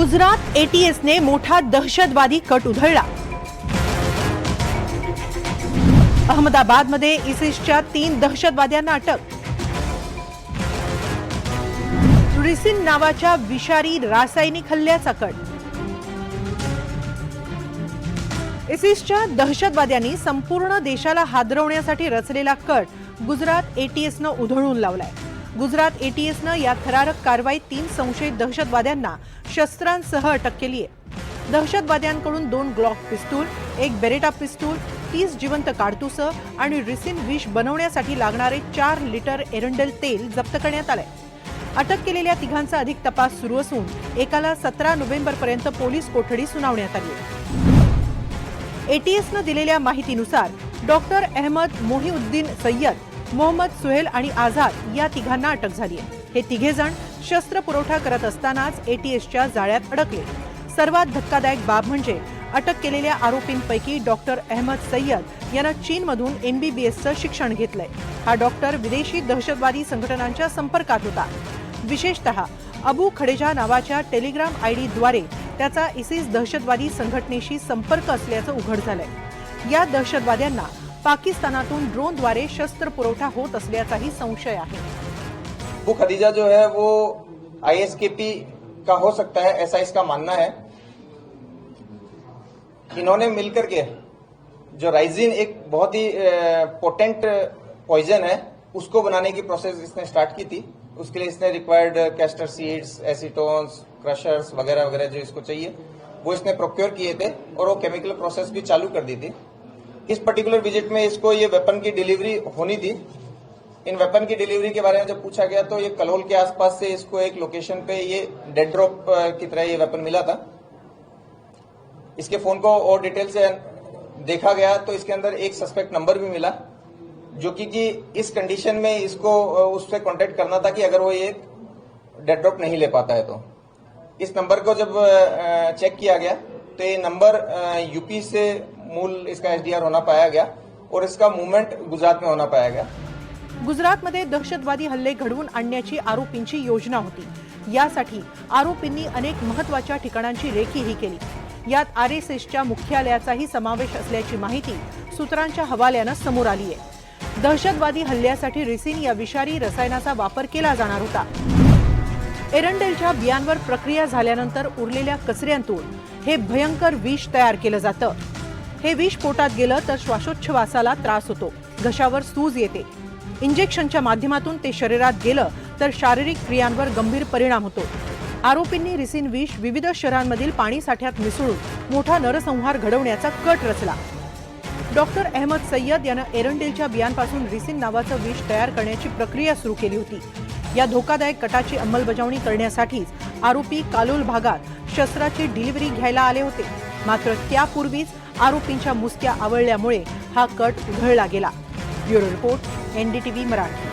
गुजरात एटीएसने मोठा दहशतवादी कट उधळला. अहमदाबादमध्ये इसिसच्या तीन दहशतवाद्यांना अटक. रिसिन नावाच्या विषारी रासायनिक हल्ल्याचा कट. इसिसच्या दहशतवाद्यांनी संपूर्ण देशाला हादरवण्यासाठी रचलेला कट गुजरात एटीएसनं उधळून लावलाय. गुजरात एटीएसनं या थरारक कारवाईत तीन संशयित दहशतवाद्यांना शस्त्रांसह अटक केली आहे. दहशतवाद्यांकडून दोन ग्लॉक पिस्तूल एक बेरेटा पिस्तूल तीस जिवंत काडतुसं आणि रिसिन विष बनवण्यासाठी लागणारे चार लिटर एरंडेल तेल जप्त करण्यात आलंय. अटक केलेल्या तिघांचा अधिक तपास सुरू असून एकाला सतरा नोव्हेंबरपर्यंत पोलीस कोठडी सुनावण्यात आली एटीएसनं दिलेल्या माहितीनुसार डॉक्टर अहमद मोहिउद्दीन सय्यद मोहम्मद सुहेल आणि आझाद या तिघांना अटक झाली आहे. हे तिघे जण शस्त्र पुरवठा करत असतानाच एटीएसच्या जाळ्यात अडकले. सर्वात धक्कादायक बाब म्हणजे अटक केलेल्या आरोपींपैकी डॉक्टर अहमद सय्यद यानं चीनमधून एमबीबीएसचं शिक्षण घेतलंय. हा डॉक्टर विदेशी दहशतवादी संघटनांच्या संपर्कात होता. विशेषतः अबू खडेजा नावाच्या टेलिग्राम आयडीद्वारे त्याचा इसिस दहशतवादी संघटनेशी संपर्क असल्याचं उघड झालंय. या दहशतवाद्यांना पाकिस्तानातून ड्रोनद्वारे शस्त्र पुरवठा होत संशय आहे. वो खदीजा जो है, वो आईएसकेपी का हो सकता है ऐसा इसका मानना है। इन्होंने मिलकर के जो राइजिन एक बहुत ही पोटेंट पॉइजन है, उसको बनाने की प्रोसेस इसने स्टार्ट की थी। उसके लिए इसने required castor seeds acetones crushers वगैरह वगैरह जो इसको चाहिए, वो इसने प्रोक्योर किए थे और वो केमिकल प्रोसेस भी चालू कर दी थी। इस पर्टिकुलर विज़िट में इसको ये वेपन की डिलीवरी होनी थी। इन वेपन की डिलीवरी के बारे में जब पूछा गया तो ये कलोल के आसपास से इसको एक लोकेशन पे ये डेड ड्रॉप की तरह ये वेपन मिला था। इसके फ़ोन को और डिटेल से देखा गया तो इसके अंदर एक सस्पेक्ट नंबर भी मिला जो कि, कि इस कंडीशन में इसको उससे कांटेक्ट करना था कि अगर वो ये डेड ड्रॉप नहीं ले पाता है तो। इस नंबर को जब चेक किया गया तो ये नंबर यूपी से मूल इसका एसडीआर होना पाया गया और इसका मूवमेंट गुजरात में होना पाया गया। गुजरातमध्ये दहशतवादी हल्ले घडवून आणण्याची आरोपींची योजना होती. यासाठी आरोपींनी अनेक महत्त्वाच्या ठिकाणांची रेखीही केली. यात आर एस एसच्या मुख्यालयाचाही समावेश असल्याची माहिती सूत्रांच्या हवाल्यानं समोर आली आहे. दहशतवादी हल्ल्यासाठी रिसिन या विषारी रसायनाचा वापर केला जाणार होता. एरंडेलच्या बियांवर प्रक्रिया झाल्यानंतर उरलेल्या कचऱ्यांतून हे भयंकर विष तयार केलं जातं. हे विष पोटात गेलं तर श्वासोच्छवासाला त्रास होतो. घशावर सूज येते. इंजेक्शनच्या माध्यमातून ते शरीरात गेलं तर शारीरिक क्रियांवर गंभीर परिणाम होतो. आरोपींनी रिसिन विष विविध शहरांमधील पाणी साठ्यात मिसळून मोठा नरसंहार घडवण्याचा कट रचला. डॉक्टर अहमद सय्यद यानं एरंडेलच्या बियांपासून रिसिन नावाचं विष तयार करण्याची प्रक्रिया सुरू केली होती. या धोकादायक कटाची अंमलबजावणी करण्यासाठीच आरोपी कालोल भागात शस्त्राची डिलिव्हरी घ्यायला आले होते. मात्र त्यापूर्वीच आरोपींच्या मुसक्या आवळल्यामुळे हा कट उधळला गेला. Bureau report NDTV Marathi.